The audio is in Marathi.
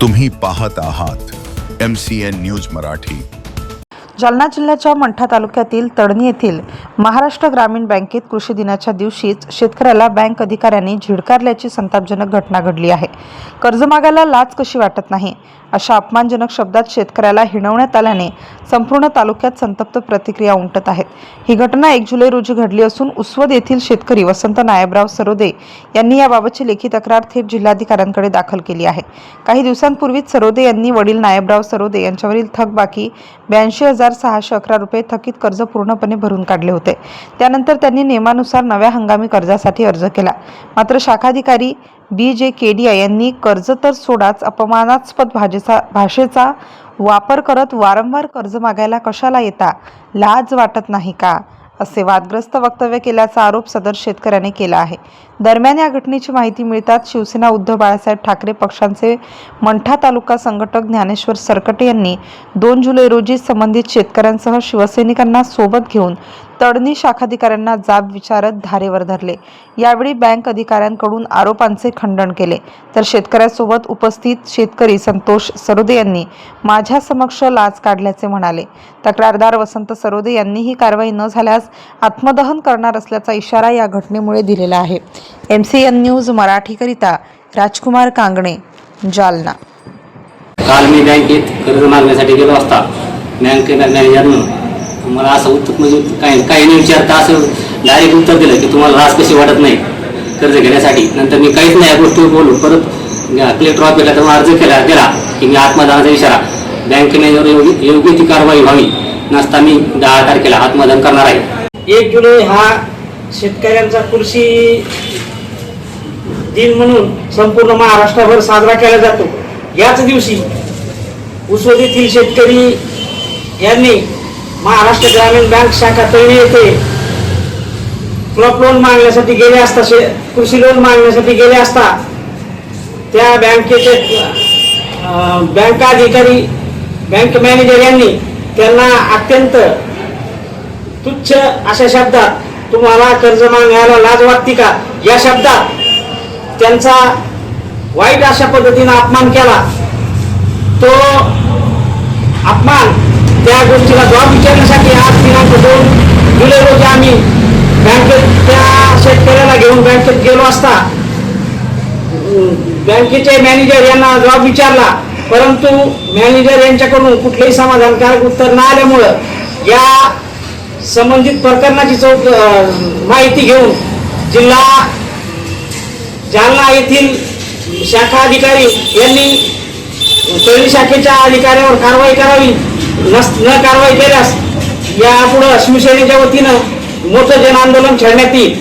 तुम्ही पाहत आहात M C N news Marathi. Jalna जिल्ह्याच्या मंठा तालुक्यातील तडणी येथील महाराष्ट्र ग्रामीण बँकेत कृषी दिनाच्या दिवशीच शेतकऱ्याला बँक अधिकाऱ्यांनी झिडकारल्याची संतापजनक घटना घडली आहे. कर्ज मागायला लाच कशी वाटत नाही? अशा अपमानजनक शब्दात शेतकऱ्याला हिणवण्यात आल्याने संपूर्ण तालुक्यात संतप्त प्रतिक्रिया उमटत आहेत. ही घटना एक जुलै रोजी घडली असून उस्वद येथील शेतकरी वसंत नायबराव सरोदे यांनी याबाबतची लेखी तक्रार थेट जिल्हाधिकाऱ्यांकडे दाखल केली आहे. काही दिवसांपूर्वीच सरोदे यांनी वडील नायबराव सरोदे यांच्यावरील थकबाकी ब्याऐंशी हजार सहाशे अकरा रुपये थकीत कर्ज पूर्णपणे भरून काढले होते. त्यानंतर त्यांनी नियमानुसार नव्या हंगामी कर्जासाठी अर्ज केला. मात्र शाखाधिकारी बी जे केडिया यांनी कर्ज तर सोडाच अपमानास्पद भाजेचा भाषेचा वापर करत वारंवार कर्ज मागायला कशाला येता? लाज वाटत नाही का? असे वादग्रस्त वक्तव्य केल्याचा आरोप सदर शेतकऱ्याने केला आहे. दरम्यान या घटनेची माहिती मिळताच शिवसेना उद्धव बाळासाहेब ठाकरे पक्षांचे मंठा तालुका संघटक ज्ञानेश्वर सरकटे यांनी दोन जुलै रोजी संबंधित शेतकऱ्यांसह शिवसैनिकांना सोबत घेऊन तडणी शाखाधिकाऱ्यांना जाब विचारत धारेवर धरले. यावेळी बँक अधिकाऱ्यांकडून आरोपांचे खंडन केले. तर शेतकऱ्यासोबत उपस्थित शेतकरी संतोष सरोदे यांनी माझ्या समक्ष लाच काढल्याचे म्हणाले. तक्रारदार वसंत सरोदे यांनी ही कारवाई न झाल्यास आत्मदहन करणार असल्याचा इशारा या घटनेमुळे दिलेला आहे. एम सी एन न्यूज मराठीकरिता राजकुमार कांगणे जालना. काल मी बँकेत कर्ज मागण्यासाठी गेलो असता. बँक मॅनेजरनं मला असं उत्तर म्हणजे काही काही नाही विचारता असं डायरेक्ट उत्तर दिलं की तुम्हाला लाच कशी वाटत नाही कर्ज घेण्यासाठी. नंतर मी काहीच नाही या गोष्टीवर बोलू परत कलेक्टर ऑफिसला तेव्हा अर्ज केला गेला की मी आत्मदानाचा इशारा. बँकेने योग्य योग्य ती कारवाई व्हावी. नसता मी दहा तारखेला आत्मदान करणार आहे. एक जुलै हा शेतकऱ्यांचा कृषी दिन म्हणून संपूर्ण महाराष्ट्रभर साजरा केला जातो. याच दिवशी उसवद येथील शेतकरी यांनी महाराष्ट्र ग्रामीण बँक शाखा तळणी येथे क्रॉप लोन मागण्यासाठी गेले असता शे कृषी लोन मागण्यासाठी गेले असता त्या बँकेचे बँक अधिकारी बँक मॅनेजर यांनी त्यांना अत्यंत तुच्छ अशा शब्दात तुम्हाला कर्ज मागायला लाज वाटते का? या शब्दात त्यांचा वाईट अशा पद्धतीने अपमान केला. तो अपमान त्या गोष्टीला जॉब विचारण्यासाठी आज दिनांक दोन जुलै रोजी आम्ही बँकेत त्या शेतकऱ्याला घेऊन बँकेत गेलो असता. बँकेचे मॅनेजर यांना जॉब विचारला. परंतु मॅनेजर यांच्याकडून कुठलेही समाधानकारक उत्तर न आल्यामुळं या संबंधित प्रकरणाची चौक माहिती घेऊन जिल्हा जालना येथील शाखा अधिकारी यांनी तळी शाखेच्या अधिकाऱ्यावर कारवाई करावी. नस न कारवाई केल्यास यापुढं शिवसेनेच्या वतीनं मोठं जन आंदोलन छेडण्यात येईल.